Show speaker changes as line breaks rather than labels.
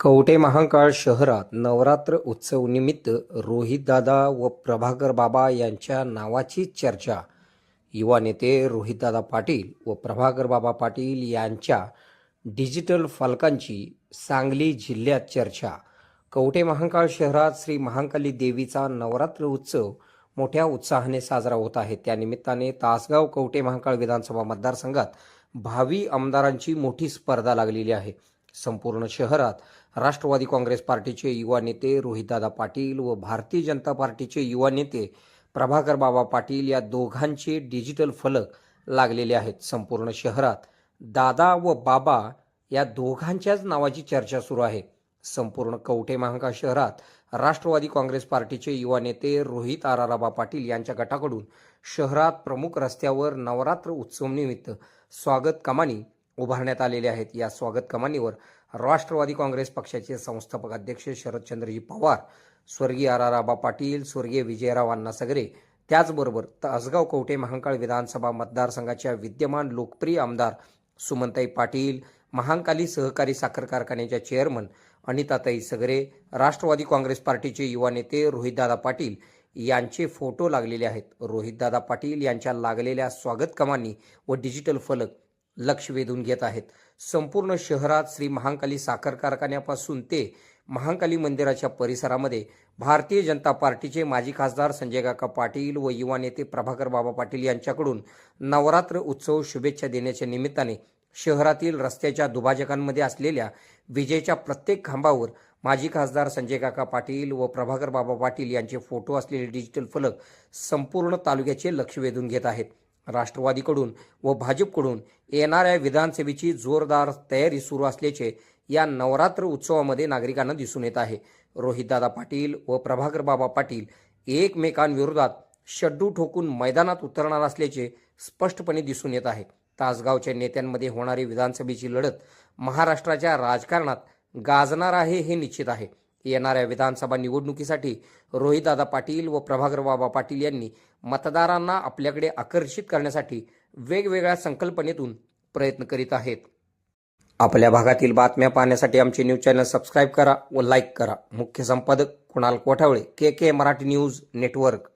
कवठे महाकाळ शहरात नवरात्र उत्सव निमित्त रोहितदादा व प्रभाकर बाबा यांच्या नावाची चर्चा. युवा नेते रोहितदादा पाटील व प्रभाकर बाबा पाटील यांच्या डिजिटल फलकांची सांगली जिल्ह्यात चर्चा. कवठे महाकाळ शहरात श्री महाकाली देवीचा नवरात्र उत्सव मोठ्या उत्साहाने साजरा होत आहे. त्यानिमित्ताने तासगाव कवठे महाकाळ विधानसभा मतदारसंघात भावी आमदारांची मोठी स्पर्धा लागलेली आहे. संपूर्ण शहरात राष्ट्रवादी काँग्रेस पार्टीचे युवा नेते रोहितदादा पाटील व भारतीय जनता पार्टीचे युवा नेते प्रभाकर बाबा पाटील या दोघांचे डिजिटल फलक लागलेले आहेत. संपूर्ण शहरात दादा व बाबा या दोघांच्याच नावाची चर्चा सुरू आहे. संपूर्ण कवठे महांका शहरात राष्ट्रवादी काँग्रेस पार्टीचे युवा नेते रोहित आराराबा पाटील यांच्या गटाकडून शहरात प्रमुख रस्त्यावर नवरात्र उत्सवनिमित्त स्वागत कमानी उभारण्यात आलेले आहेत. या स्वागत कमानीवर राष्ट्रवादी काँग्रेस पक्षाचे संस्थापक अध्यक्ष शरदचंद्रजी पवार स्वर्गीय आराराबा पाटील स्वर्गीय विजयराव अण्णा सगरे त्याचबरोबर तासगाव कवटे महांकाळ विधानसभा मतदारसंघाच्या विद्यमान लोकप्रिय आमदार सुमनताई पाटील महांकाली सहकारी साखर कारखान्याच्या चेअरमन अनिताताई सगरे राष्ट्रवादी काँग्रेस पार्टीचे युवा नेते रोहितदादा पाटील यांचे फोटो लागलेले आहेत. रोहितदादा पाटील यांच्या लागलेल्या स्वागत कमानी व डिजिटल फलक लक्ष वेधून घेत आहेत. संपूर्ण शहरात श्री महांकाली साखर कारखान्यापासून ते महांकाली मंदिराच्या परिसरामध्ये भारतीय जनता पार्टीचे माजी खासदार संजय काका पाटील व युवा नेते प्रभाकर बाबा पाटील यांच्याकडून नवरात्र उत्सव शुभेच्छा देण्याच्या निमित्ताने शहरातील रस्त्याच्या दुभाजकांमध्ये असलेल्या विजेच्या प्रत्येक खांबावर माजी खासदार संजय काका पाटील व प्रभाकर बाबा पाटील यांचे फोटो असलेले डिजिटल फलक संपूर्ण तालुक्याचे लक्ष वेधून घेत आहेत. राष्ट्रवादीकडून व भाजपकडून येणाऱ्या विधानसभेची जोरदार तयारी सुरू असल्याचे या नवरात्र उत्सवामध्ये नागरिकांना दिसून येत आहे. रोहितदादा पाटील व प्रभाकर बाबा पाटील एकमेकांविरोधात शड्डू ठोकून मैदानात उतरणार असल्याचे स्पष्टपणे दिसून येत आहे. तासगावच्या नेत्यांमध्ये होणारी विधानसभेची लढत महाराष्ट्राच्या राजकारणात गाजणार आहे हे निश्चित आहे. येणाऱ्या विधानसभा निवडणुकीसाठी रोहितदादा पाटील व प्रभाकर बाबा पाटील यांनी मतदारांना आपल्याकडे आकर्षित करण्यासाठी वेगवेगळ्या संकल्पनेतून प्रयत्न करीत आहेत. आपल्या भागातील बातम्या पाहण्यासाठी आमचे न्यूज चॅनल सबस्क्राईब करा व लाईक करा. मुख्य संपादक Kunal Kothawale K K Marathi news network.